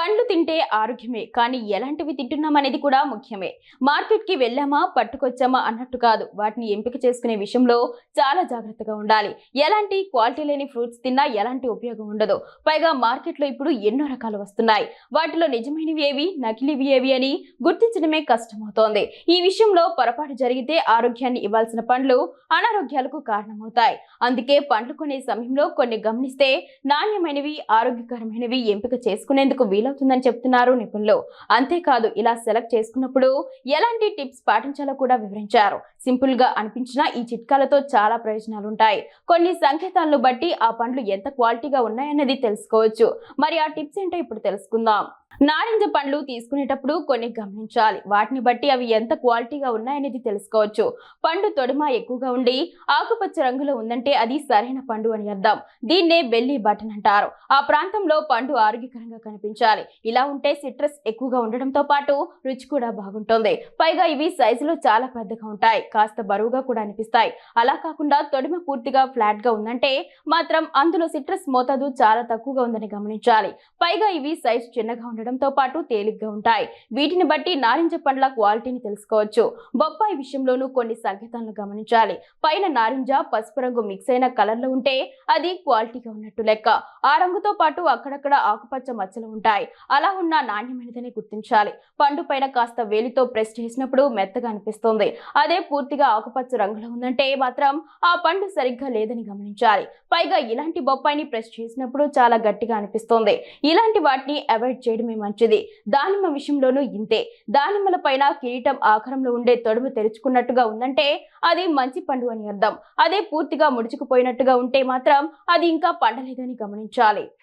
పండ్లు తింటే ఆరోగ్యమే కానీ ఎలాంటివి తింటున్నాం అనేది కూడా ముఖ్యమే. మార్కెట్కి వెళ్ళామా పట్టుకొచ్చామా అన్నట్టు కాదు. వాటిని ఎంపిక చేసుకునే విషయంలో చాలా జాగ్రత్తగా ఉండాలి. ఎలాంటి క్వాలిటీ లేని ఫ్రూట్స్ తిన్నా ఎలాంటి ఉపయోగం ఉండదు. పైగా మార్కెట్లో ఇప్పుడు ఎన్నో రకాలు వస్తున్నాయి. వాటిలో నిజమైనవి ఏవి నకిలీవి ఏవి అని గుర్తించడమే కష్టమవుతోంది. ఈ విషయంలో పొరపాటు జరిగితే ఆరోగ్యాన్ని ఇవ్వాల్సిన పండ్లు అనారోగ్యాలకు కారణమవుతాయి. అందుకే పండ్లు కొనే సమయంలో కొన్ని గమనిస్తే నాణ్యమైనవి ఆరోగ్యకరమైనవి ఎంపిక చేసుకునేందుకు వీలు వీలవుతుందని చెప్తున్నారు నిపుణులు. అంతేకాదు ఇలా సెలెక్ట్ చేసుకున్నప్పుడు ఎలాంటి టిప్స్ పాటించాలో కూడా వివరించారు. సింపుల్గా అనిపించిన ఈ చిట్కాలతో చాలా ప్రయోజనాలు ఉంటాయి కొన్ని సంకేతాలను బట్టి ఆ పండ్లు ఎంత క్వాలిటీగా ఉన్నాయన్నది తెలుసుకోవచ్చు. మరి ఆ టిప్స్ ఏంటో ఇప్పుడు తెలుసుకుందాం. నారింజ పండ్లు తీసుకునేటప్పుడు కొన్ని గమనించాలి. వాటిని బట్టి అవి ఎంత క్వాలిటీగా ఉన్నాయనేది తెలుసుకోవచ్చు. పండు తొడిమ ఎక్కువగా ఉండి ఆకుపచ్చ రంగులో ఉందంటే అది సరైన పండు అని అర్థం. దీన్నే బెల్లి బటన్ అంటారు. ఆ ప్రాంతంలో పండు ఆరోగ్యకరంగా కనిపించాలి. ఇలా ఉంటే సిట్రస్ ఎక్కువగా ఉండడంతో పాటు రుచి కూడా బాగుంటుంది. పైగా ఇవి సైజులో చాలా పెద్దగా ఉంటాయి. కాస్త బరువుగా కూడా అనిపిస్తాయి. అలా కాకుండా తొడిమ పూర్తిగా ఫ్లాట్గా ఉందంటే మాత్రం అందులో సిట్రస్ మోతాదు చాలా తక్కువగా ఉందని గమనించాలి. పైగా ఇవి సైజ్ చిన్నగా ఉండడంతో పాటు తేలిగ్గా ఉంటాయి. వీటిని బట్టి నారింజ పండ్ల క్వాలిటీని తెలుసుకోవచ్చు. బొప్పాయి విషయంలోనూ కొన్ని సంకేతాలను గమనించాలి. పైన నారింజ పసుపు రంగు మిక్స్ అయిన కలర్లో ఉంటే అది క్వాలిటీగా ఉన్నట్టు లెక్క. ఆ రంగుతో పాటు అక్కడక్కడ ఆకుపచ్చ మచ్చలు ఉంటాయి. అలా ఉన్న నాణ్యమైనదని గుర్తించాలి. పండు పైన కాస్త వేలితో ప్రెస్ చేసినప్పుడు మెత్తగా అనిపిస్తుంది. అదే పూర్తిగా ఆకుపచ్చ రంగులో ఉందంటే మాత్రం ఆ పండు సరిగ్గా లేదని గమనించాలి. పైగా ఇలాంటి బొప్పాయిని ప్రెస్ చేసినప్పుడు చాలా గట్టిగా అనిపిస్తుంది. ఇలాంటి వాటిని అవాయిడ్ చేయడమే మంచిది. దానిమ్మ విషయంలోనూ ఇంతే. దానిమ్మల పైన కిరీటం ఆకారంలో ఉండే తొడుము తెరుచుకున్నట్టుగా ఉందంటే అది మంచి పండు అని అర్థం. అదే పూర్తిగా ముడుచుకుపోయినట్టుగా ఉంటే మాత్రం అది ఇంకా పండలేదని గమనించాలి.